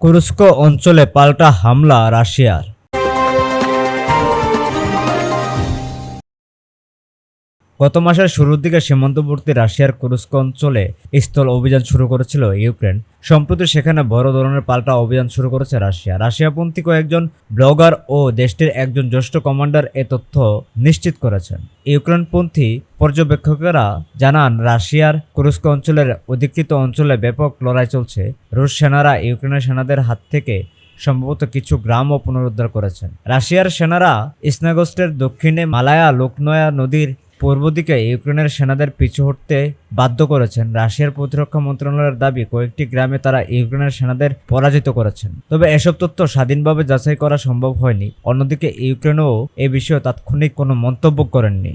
Kursk অঞ্চলে পাল্টা হামলা রাশিয়ার। গত মাসের শুরুর দিকে সীমান্তবর্তী রাশিয়ার কুরস্ক অঞ্চলে স্থল অভিযান শুরু করেছিল ইউক্রেন। সম্প্রতি সেখানে বড় ধরনের পাল্টা অভিযান শুরু করেছে রাশিয়া। রাশিয়াপন্থী কয়েকজন ব্লগার ও দেশটির একজন জ্যেষ্ঠ কমান্ডার এ তথ্য নিশ্চিত করেছেন। ইউক্রেনপন্থী পর্যবেক্ষকেরা জানান, রাশিয়ার কুরস্ক অঞ্চলের অধিকৃত অঞ্চলে ব্যাপক লড়াই চলছে। রুশ সেনারা ইউক্রেনের সেনাদের হাত থেকে সম্ভবত কিছু গ্রামও পুনরুদ্ধার করেছেন। রাশিয়ার সেনারা স্নাগস্টের দক্ষিণে মালায়া লোকনয়া নদীর পূর্ব দিকে ইউক্রেনের সেনাদের পিছু হটতে বাধ্য করেছেন। রাশিয়ার প্রতিরক্ষা মন্ত্রণালয়ের দাবি, কয়েকটি গ্রামে তারা ইউক্রেনের সেনাদের পরাজিত করেছেন। তবে এসব তথ্য স্বাধীনভাবে যাচাই করা সম্ভব হয়নি। অন্যদিকে ইউক্রেনও এ বিষয়ে তাৎক্ষণিক কোনো মন্তব্য করেননি।